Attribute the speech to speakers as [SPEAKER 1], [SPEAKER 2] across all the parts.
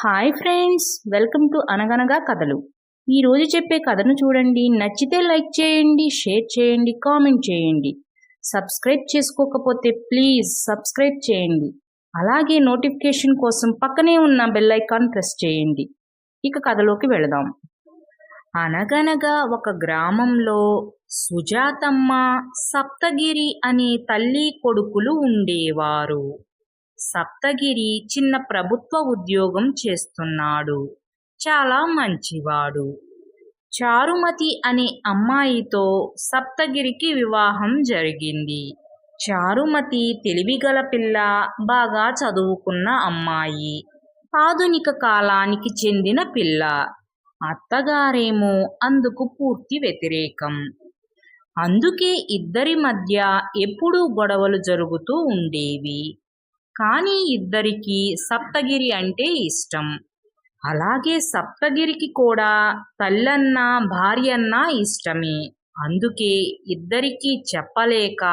[SPEAKER 1] Hi friends welcome to అనగనగా కథలు ఈరోజు చెప్పే కథను చూడండి. నచ్చితే లైక్ చేయండి షేర్ చేయండి కామెంట్ చేయండి. సబ్స్క్రైబ్ చేసుకోకపోతే ప్లీజ్ సబ్స్క్రైబ్ చేయండి. అలాగే నోటిఫికేషన్ కోసం పక్కనే ఉన్న బెల్ ఐకాన్ ప్రెస్ చేయండి. ఇక కథలోకి వెళదాం. అనగనగా ఒక గ్రామంలో సుజాతమ్మ సప్తగిరి అనే తల్లి కొడుకులు ఉండేవారు. సప్తగిరి చిన్న ప్రభుత్వ ఉద్యోగం చేస్తున్నాడు. చాలా మంచివాడు. చారుమతి అనే అమ్మాయితో సప్తగిరికి వివాహం జరిగింది. చారుమతి తెలివిగల పిల్ల బాగా చదువుకున్న అమ్మాయి. ఆధునిక కాలానికి చెందిన పిల్ల. అత్తగారేమో అందుకు పూర్తి వ్యతిరేకం. అందుకే ఇద్దరి మధ్య ఎప్పుడూ గొడవలు జరుగుతూ ఉండేవి. కానీ ఇద్దరికి సప్తగిరి అంటే ఇష్టం. అలాగే సప్తగిరికి కూడా తల్లన్నా భార్యన్నా ఇష్టమే. అందుకే ఇద్దరికీ చెప్పలేక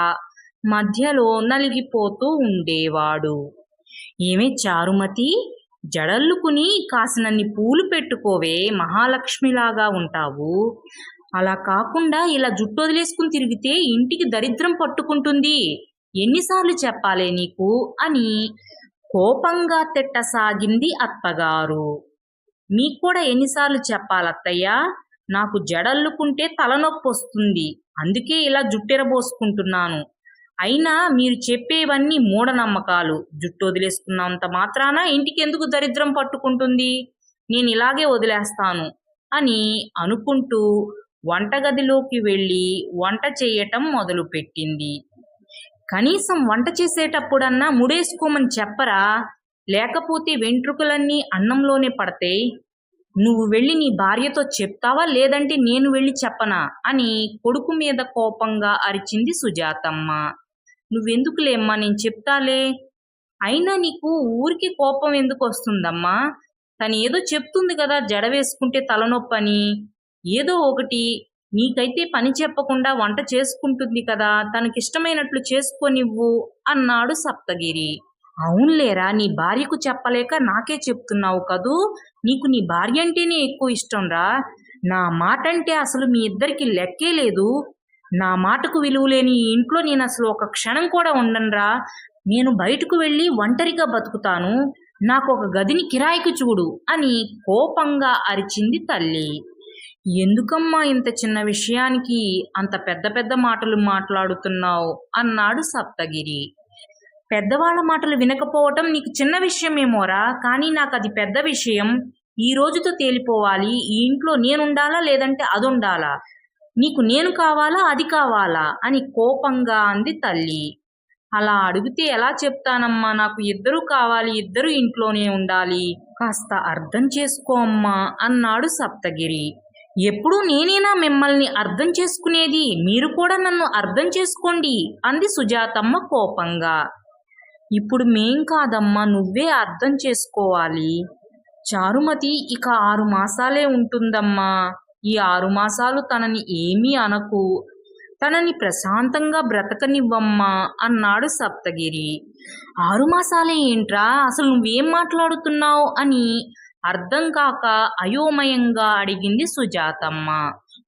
[SPEAKER 1] మధ్యలో నలిగిపోతూ ఉండేవాడు. ఏమే చారుమతి? జడల్లుకుని కాసినన్ని పూలు పెట్టుకోవే మహాలక్ష్మిలాగా ఉంటావు. అలా కాకుండా ఇలా జుట్టు వదిలేసుకుని తిరిగితే ఇంటికి దరిద్రం పట్టుకుంటుంది. ఎన్నిసార్లు చెప్పాలే నీకు అని కోపంగా తిట్టసాగింది అత్తగారు. మీకు కూడా ఎన్నిసార్లు చెప్పాలత్తయ్య? నాకు జడల్లుకుంటే తలనొప్పి వస్తుంది అందుకే ఇలా జుట్టెరబోసుకుంటున్నాను. అయినా మీరు చెప్పేవన్నీ మూఢనమ్మకాలు. జుట్టు వదిలేసుకున్నంత మాత్రాన ఇంటికి ఎందుకు దరిద్రం పట్టుకుంటుంది? నేను ఇలాగే వదిలేస్తాను అని అనుకుంటూ వంటగదిలోకి వెళ్ళి వంట చేయటం మొదలుపెట్టింది. కనీసం వంట చేసేటప్పుడన్నా ముడేసుకోమని చెప్పరా? లేకపోతే వెంట్రుకలన్నీ అన్నంలోనే పడతాయి? నువ్వు వెళ్ళి నీ భార్యతో చెప్తావా? లేదంటే నేను వెళ్ళి చెప్పనా? అని కొడుకు మీద కోపంగా అరిచింది సుజాతమ్మ. నువ్వెందుకులేమ్మా? నేను చెప్తాలే. అయినా నీకు ఊరికి కోపం ఎందుకు వస్తుందమ్మా? తను ఏదో చెప్తుంది కదా జడ వేసుకుంటే తలనొప్పని. ఏదో ఒకటి నీకైతే పని చెప్పకుండా వంట చేసుకుంటుంది కదా తనకిష్టమైనట్లు చేసుకోనివ్వు అన్నాడు సప్తగిరి. అవునులేరా నీ భార్యకు చెప్పలేక నాకే చెప్తున్నావు కదూ? నీకు నీ భార్య అంటేనే ఎక్కువ ఇష్టంరా నా మాట అంటే అసలు మీ ఇద్దరికి లెక్కే లేదు. నా మాటకు విలువలేని ఈ ఇంట్లో నేను అసలు ఒక క్షణం కూడా ఉండనురా నేను బయటకు వెళ్ళి ఒంటరిగా బతుకుతాను. నాకు ఒక గదిని కిరాయికి చూడు అని కోపంగా అరిచింది తల్లి. ఎందుకమ్మా ఇంత చిన్న విషయానికి అంత పెద్ద పెద్ద మాటలు మాట్లాడుతున్నావు? అన్నాడు సప్తగిరి. పెద్దవాళ్ళ మాటలు వినకపోవటం నీకు చిన్న విషయమేమోరా? కానీ నాకు అది పెద్ద విషయం. ఈ రోజుతో తేలిపోవాలి. ఈ ఇంట్లో నేనుండాలా లేదంటే అది ఉండాలా నీకు నేను కావాలా? అది కావాలా? అని కోపంగా అంది తల్లి. అలా అడిగితే ఎలా చెప్తానమ్మా? నాకు ఇద్దరు కావాలి. ఇద్దరు ఇంట్లోనే ఉండాలి. కాస్త అర్థం చేసుకో అమ్మా అన్నాడు సప్తగిరి. ఎప్పుడూ నేనేనా మిమ్మల్ని అర్థం చేసుకునేది? మీరు కూడా నన్ను అర్థం చేసుకోండి అంది సుజాతమ్మ కోపంగా. ఇప్పుడు మేం కాదమ్మా నువ్వే అర్థం చేసుకోవాలి. చారుమతి ఇక ఆరు మాసాలే ఉంటుందమ్మా. ఈ ఆరు మాసాలు తనని ఏమీ అనకు. తనని ప్రశాంతంగా బ్రతకనివ్వమ్మా అన్నాడు సప్తగిరి. ఆరు మాసాలే ఏంట్రా? అసలు నువ్వేం మాట్లాడుతున్నావు? అని అర్థం కాక అయోమయంగా అడిగింది సుజాతమ్మ.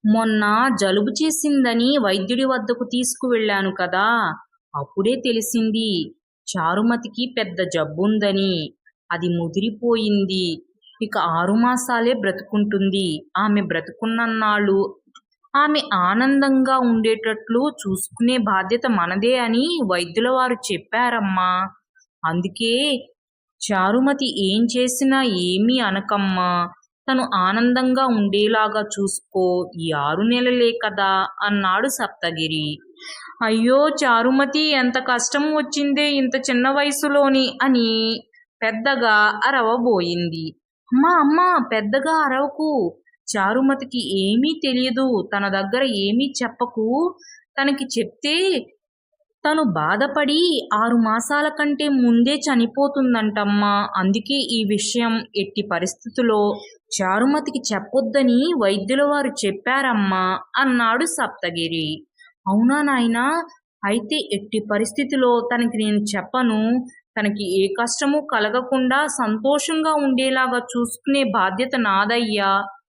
[SPEAKER 1] మొన్న జలుబు చేసిందని వైద్యుడి వద్దకు తీసుకువెళ్ళాను కదా. అప్పుడే తెలిసింది చారుమతికి పెద్ద జబ్బుందని. అది ముదిరిపోయింది. ఇక ఆరు మాసాలే బ్రతుకుంటుంది. ఆమె బ్రతుకున్నన్నాళ్ళు ఆమె ఆనందంగా ఉండేటట్లు చూసుకునే బాధ్యత మనదే అని వైద్యుల వారు చెప్పారమ్మా. అందుకే చారుమతి ఏం చేసినా ఏమీ అనకమ్మా. తను ఆనందంగా ఉండేలాగా చూసుకో ఈ ఆరు నెలలే కదా అన్నాడు సప్తగిరి. అయ్యో చారుమతి ఎంత కష్టం వచ్చిందే ఇంత చిన్న వయసులోని అని పెద్దగా అరవబోయింది. అమ్మా అమ్మా పెద్దగా అరవకు. చారుమతికి ఏమీ తెలియదు తన దగ్గర ఏమీ చెప్పకు. తనకి చెప్తే తను బాధపడి ఆరు మాసాల కంటే ముందే చనిపోతుందంటమ్మా. అందుకే ఈ విషయం ఎట్టి పరిస్థితుల్లో చారుమతికి చెప్పొద్దని వైద్యుల వారు చెప్పారమ్మా అన్నాడు సప్తగిరి. అవునా నాయనా? అయితే ఎట్టి పరిస్థితిలో తనకి నేను చెప్పను. తనకి ఏ కష్టము కలగకుండా సంతోషంగా ఉండేలాగా చూసుకునే బాధ్యత నాదయ్యా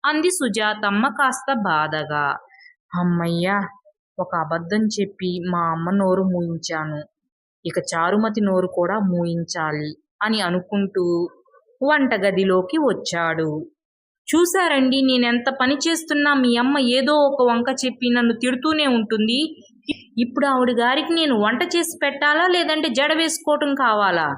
[SPEAKER 1] అంది సుజాతమ్మ కాస్త బాధగా. అమ్మయ్యా ఒక అబద్ధం చెప్పి మా అమ్మ నోరు మూయించాను. ఇక చారుమతి నోరు కూడా మూయించాలి అని అనుకుంటూ వంటగదిలోకి వచ్చాడు. చూశారండి నేనెంత పని చేస్తున్నా మీ అమ్మ ఏదో ఒక వంక చెప్పి నన్ను తిడుతూనే ఉంటుంది. ఇప్పుడు ఆవిడ గారికి నేను వంట చేసి పెట్టాలా లేదంటే జడ వేసుకోవటం కావాలా?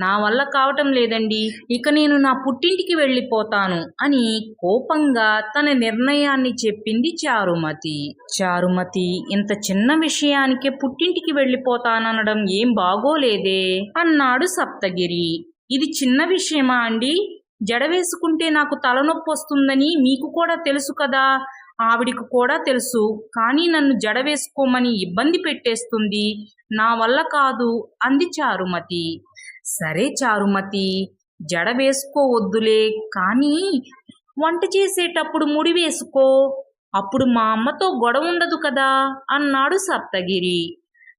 [SPEAKER 1] నా వల్ల కావటం లేదండి. ఇక నేను నా పుట్టింటికి వెళ్ళిపోతాను అని కోపంగా తన నిర్ణయాన్ని చెప్పింది చారుమతి. చారుమతి ఇంత చిన్న విషయానికే పుట్టింటికి వెళ్ళిపోతాననడం ఏం బాగోలేదే అన్నాడు సప్తగిరి. ఇది చిన్న విషయమా అండి? జడ వేసుకుంటే నాకు తలనొప్పి వస్తుందని మీకు కూడా తెలుసు కదా? ఆవిడికి కూడా తెలుసు. కానీ నన్ను జడ వేసుకోమని ఇబ్బంది పెట్టేస్తుంది. నా వల్ల కాదు అంది చారుమతి. సరే చారుమతి జడ వేసుకోవద్దులే కానీ వంట చేసేటప్పుడు ముడి వేసుకో. అప్పుడు మా అమ్మతో గొడవ ఉండదు కదా అన్నాడు సప్తగిరి.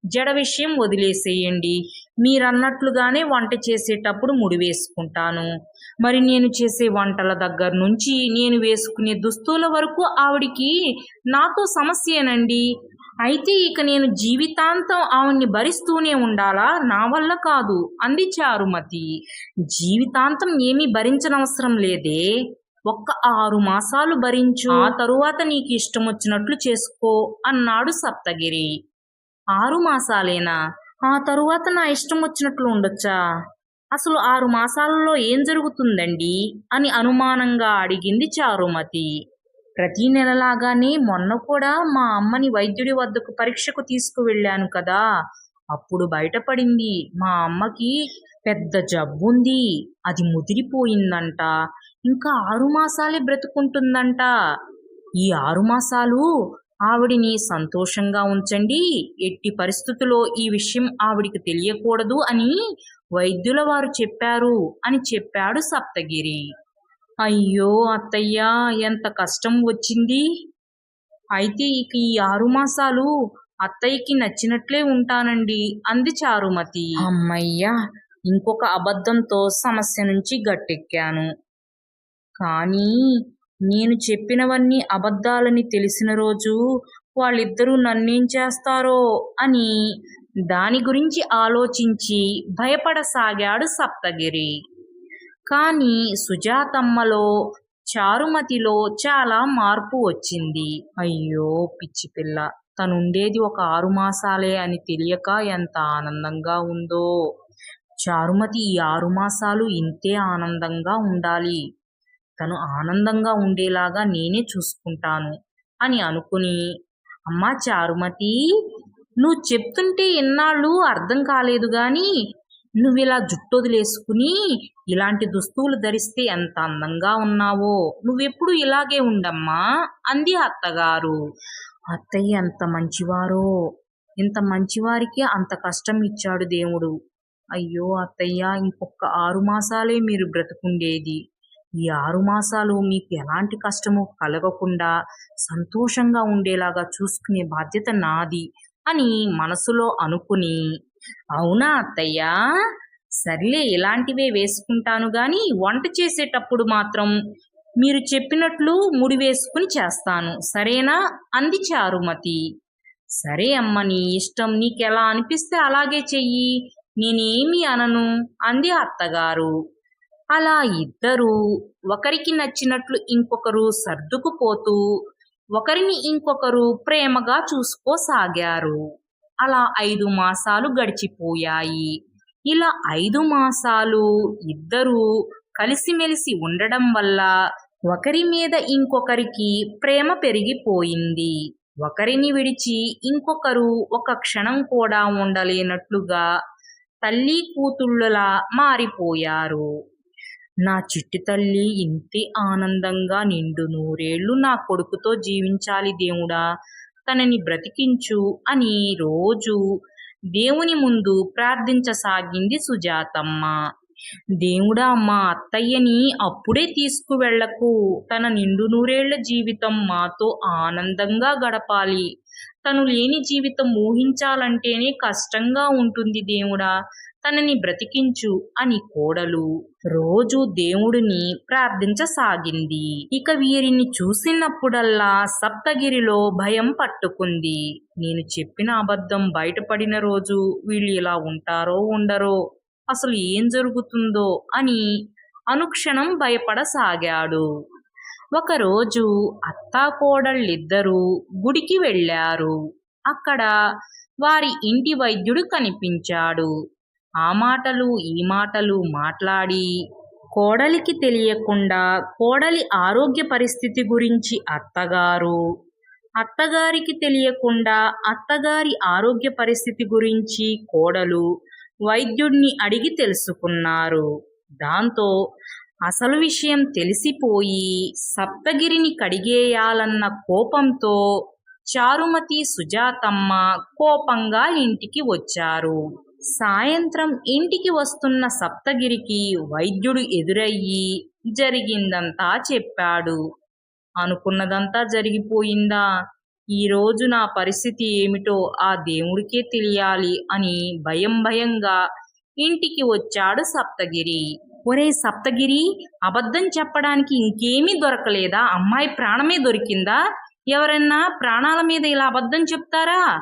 [SPEAKER 1] జడ విషయం వదిలేసేయండి మీరన్నట్లుగానే వంట చేసేటప్పుడు ముడి వేసుకుంటాను. మరి నేను చేసే వంటల దగ్గర నుంచి నేను వేసుకునే దుస్తుల వరకు ఆవిడికి నాతో సమస్యేనండి. అయితే ఇక నేను జీవితాంతం ఆవిడ్ని భరిస్తూనే ఉండాలా? నా వల్ల కాదు అంది చారుమతి జీవితాంతం ఏమీ భరించనవసరం లేదే. ఒక్క ఆరు మాసాలు భరించు. ఆ తరువాత నీకు ఇష్టం వచ్చినట్లు చేసుకో అన్నాడు సప్తగిరి. ఆరు మాసాలేనా? ఆ తరువాత నా ఇష్టం వచ్చినట్లు ఉండొచ్చా? అసలు ఆరు మాసాలలో ఏం జరుగుతుందండి? అని అనుమానంగా అడిగింది చారుమతి. ప్రతి నెలలాగానే మొన్న కూడా మా అమ్మని వైద్యుడి వద్దకు పరీక్షకు తీసుకువెళ్ళాను కదా. అప్పుడు బయటపడింది మా అమ్మకి పెద్ద జబ్బుంది అది ముదిరిపోయిందంట ఇంకా ఆరు మాసాలే బ్రతుకుంటుందంట. ఈ ఆరు మాసాలు ఆవిడిని సంతోషంగా ఉంచండి ఎట్టి పరిస్థితుల్లో ఈ విషయం ఆవిడికి తెలియకూడదు అని వైద్యుల వారు చెప్పారు అని చెప్పాడు సప్తగిరి. అయ్యో అత్తయ్య ఎంత కష్టం వచ్చింది. అయితే ఇక ఈ ఆరు మాసాలు అత్తయ్యకి నచ్చినట్లే ఉంటానండి అంది చారుమతి. అమ్మయ్యా ఇంకొక అబద్ధంతో సమస్య నుంచి గట్టెక్కాను. కానీ నేను చెప్పినవన్నీ అబద్ధాలని తెలిసిన రోజు వాళ్ళిద్దరూ నన్నేం చేస్తారో అని దాని గురించి ఆలోచించి భయపడసాగాడు సప్తగిరి. కానీ సుజాతమ్మలో చారుమతిలో చాలా మార్పు వచ్చింది. అయ్యో పిచ్చి పిల్ల. తనుండేది ఒక ఆరు మాసాలే అని తెలియక ఎంత ఆనందంగా ఉందో. చారుమతి ఈ ఆరు మాసాలు ఇంతే ఆనందంగా ఉండాలి. తను ఆనందంగా ఉండేలాగా నేనే చూసుకుంటాను అని అనుకుని అమ్మా చారుమతి నువ్వు చెప్తుంటే ఎన్నాళ్ళు అర్థం కాలేదు గాని నువ్వు ఇలా జుట్టు వదిలేసుకుని ఇలాంటి దుస్తువులు ధరిస్తే ఎంత అందంగా ఉన్నావో? నువ్వెప్పుడు ఇలాగే ఉండమ్మా? అంది అత్తగారు. అత్తయ్య ఎంత మంచివారో? ఇంత మంచివారికి అంత కష్టం ఇచ్చాడు దేవుడు. అయ్యో అత్తయ్య ఇంకొక ఆరు మాసాలే మీరు బ్రతుకుండేది. ఈ ఆరు మాసాలు మీకు ఎలాంటి కష్టము కలగకుండా సంతోషంగా ఉండేలాగా చూసుకునే బాధ్యత నాది అని మనసులో అనుకుని అవునా అత్తయ్య? సర్లే ఇలాంటివే వేసుకుంటాను గాని వంట చేసేటప్పుడు మాత్రం మీరు చెప్పినట్లు ముడి వేసుకుని చేస్తాను. సరేనా? అంది చారుమతి. సరే అమ్మ నీ ఇష్టం నీకెలా అనిపిస్తే అలాగే చెయ్యి. నేనేమి అనను అంది అత్తగారు. అలా ఇద్దరు ఒకరికి నచ్చినట్లు ఇంకొకరు సర్దుకుపోతూ ఒకరిని ఇంకొకరు ప్రేమగా చూసుకోసాగారు. అలా ఐదు మాసాలు గడిచిపోయాయి. ఇలా ఐదు మాసాలు ఇద్దరూ కలిసిమెలిసి ఉండడం వల్ల ఒకరి మీద ఇంకొకరికి ప్రేమ పెరిగిపోయింది. ఒకరిని విడిచి ఇంకొకరు ఒక క్షణం కూడా ఉండలేనట్లుగా తల్లి కూతుళ్ళలా మారిపోయారు. నా చిట్టి తల్లి ఇంతే ఆనందంగా నిండు నూరేళ్ళు నా కొడుకుతో జీవించాలి దేవుడా. తనని బ్రతికించు అని రోజు దేవుని ముందు ప్రార్థించసాగింది సుజాతమ్మ. దేవుడా మా అత్తయ్యని అప్పుడే తీసుకువెళ్ళకు తన నిండు నూరేళ్ళ జీవితం మాతో ఆనందంగా గడపాలి. తను లేని జీవితం ఊహించాలంటేనే కష్టంగా ఉంటుంది దేవుడా. తనని బ్రతికించు అని కోడలు రోజు దేవుడిని ప్రార్థించసాగింది. ఇక వీరిని చూసినప్పుడల్లా సప్తగిరిలో భయం పట్టుకుంది. నేను చెప్పిన అబద్ధం బయటపడిన రోజు వీళ్ళు ఇలా ఉంటారో ఉండరో అసలు ఏం జరుగుతుందో అని అనుక్షణం భయపడసాగాడు. ఒకరోజు అత్తాకోడళ్ళిద్దరూ గుడికి వెళ్ళారు. అక్కడ వారి ఇంటి వైద్యుడు కనిపించాడు. ఆ మాటలు ఈ మాటలు మాట్లాడి కోడలికి తెలియకుండా కోడలి ఆరోగ్య పరిస్థితి గురించి అత్తగారు. అత్తగారికి తెలియకుండా అత్తగారి ఆరోగ్య పరిస్థితి గురించి కోడలు వైద్యుడిని అడిగి తెలుసుకున్నారు. దాంతో అసలు విషయం తెలిసిపోయి సప్తగిరిని కడిగేయాలన్న కోపంతో చారుమతి సుజాతమ్మ కోపంగా ఇంటికి వచ్చారు. సాయంత్రం ఇంటికి వస్తున్న సప్తగిరికి వైద్యుడు ఎదురయ్యి జరిగిందంతా చెప్పాడు. అనుకున్నదంతా జరిగిపోయిందా? ఈరోజు నా పరిస్థితి ఏమిటో ఆ దేవుడికే తెలియాలి అని భయం భయంగా ఇంటికి వచ్చాడు సప్తగిరి. ఒరే సప్తగిరి అబద్ధం చెప్పడానికి ఇంకేమీ దొరకలేదా? అమ్మాయి ప్రాణమే దొరికిందా? ఎవరన్నా ప్రాణాల మీద ఇలా అబద్ధం చెప్తారా?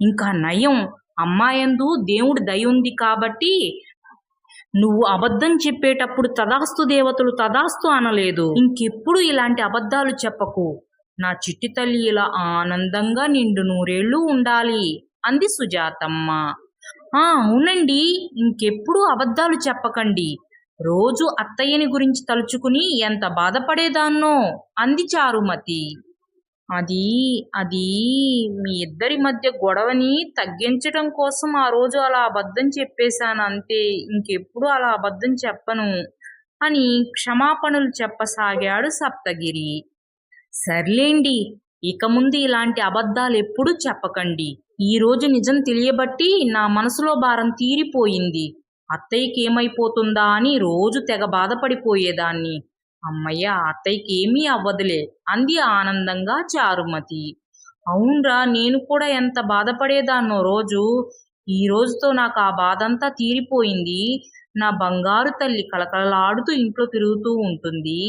[SPEAKER 1] ఇంకా నయం అమ్మాయందు దేవుడు దయ ఉంది కాబట్టి నువ్వు అబద్ధం చెప్పేటప్పుడు తదాస్తు దేవతలు తదాస్తు అనలేదు. ఇంకెప్పుడు ఇలాంటి అబద్ధాలు చెప్పకు. నా చిట్టి తల్లి ఇలా ఆనందంగా నిండు నూరేళ్ళు ఉండాలి అంది సుజాతమ్మ. ఆ అవునండి ఇంకెప్పుడు అబద్ధాలు చెప్పకండి. రోజు అత్తయ్యని గురించి తలుచుకుని ఎంత బాధపడేదాన్నో అంది చారుమతి. అది అది మీ ఇద్దరి మధ్య గొడవని తగ్గించడం కోసం ఆ రోజు అలా అబద్ధం చెప్పేశాను అంతే. ఇంకెప్పుడు అలా అబద్ధం చెప్పను అని క్షమాపణలు చెప్పసాగాడు సప్తగిరి. సర్లేండి ఇక ముందు ఇలాంటి అబద్ధాలు ఎప్పుడూ చెప్పకండి. ఈ రోజు నిజం తెలియబట్టి నా మనసులో భారం తీరిపోయింది. అత్తయ్యకి ఏమైపోతుందా అని రోజు తెగ బాధపడిపోయేదాన్ని. అమ్మయ్య అత్తయ్యకి ఏమీ అవ్వదులే. అంది ఆనందంగా చారుమతి. అవునరా నేను కూడా ఎంత బాధపడేదాన్నో రోజు. ఈ రోజుతో నాకు ఆ బాధంతా తీరిపోయింది. నా బంగారు తల్లి కలకలలాడుతూ ఇంట్లో తిరుగుతూ ఉంటుంది.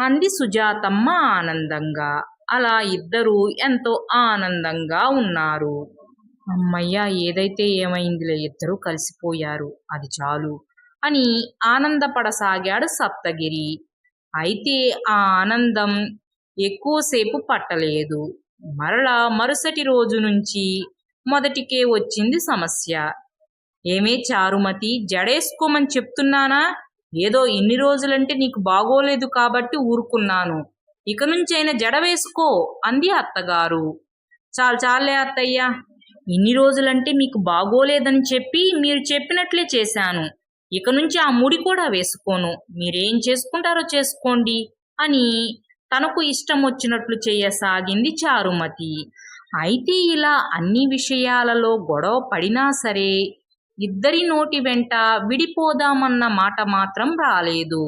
[SPEAKER 1] అంది సుజాతమ్మ ఆనందంగా. అలా ఇద్దరూ ఎంతో ఆనందంగా ఉన్నారు. అమ్మయ్య ఏదైతే ఏమైందిలే ఇద్దరూ కలిసిపోయారు. అది చాలు అని ఆనందపడసాగాడు సప్తగిరి. అయితే ఆ ఆనందం ఎక్కువసేపు పట్టలేదు. మరలా మరుసటి రోజు నుంచి మొదటికే వచ్చింది సమస్య. ఏమే చారుమతి జడేసుకోమని చెప్తున్నానా? ఏదో ఇన్ని రోజులంటే నీకు బాగోలేదు కాబట్టి ఊరుకున్నాను. ఇక నుంచైనా జడ వేసుకో అంది అత్తగారు. చాలు చాలే అత్తయ్య. ఇన్ని రోజులంటే మీకు బాగోలేదని చెప్పి మీరు చెప్పినట్లే చేశాను. ఇక నుంచి ఆ ముడి కూడా వేసుకోను. మీరేం చేసుకుంటారో చేసుకోండి అని తనకు ఇష్టం వచ్చినట్లు చేయసాగింది చారుమతి. అయితే ఇలా అన్ని విషయాలలో గొడవ పడినా సరే ఇద్దరి నోటి వెంట విడిపోదామన్న మాట మాత్రం రాలేదు.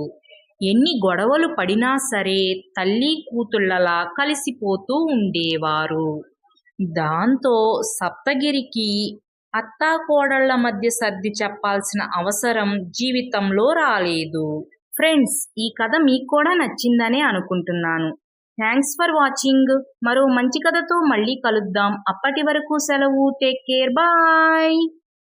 [SPEAKER 1] ఎన్ని గొడవలు పడినా సరే తల్లి కూతుళ్ళలా కలిసిపోతూ ఉండేవారు. దాంతో సప్తగిరికి అత్తాకోడళ్ళ మధ్య సర్ది చెప్పాల్సిన అవసరం జీవితంలో రాలేదు. ఫ్రెండ్స్ ఈ కథ మీకు కూడా నచ్చిందనే అనుకుంటున్నాను. థ్యాంక్స్ ఫర్ వాచింగ్ మరో మంచి కథతో మళ్ళీ కలుద్దాం. అప్పటి వరకు సెలవు. Take care bye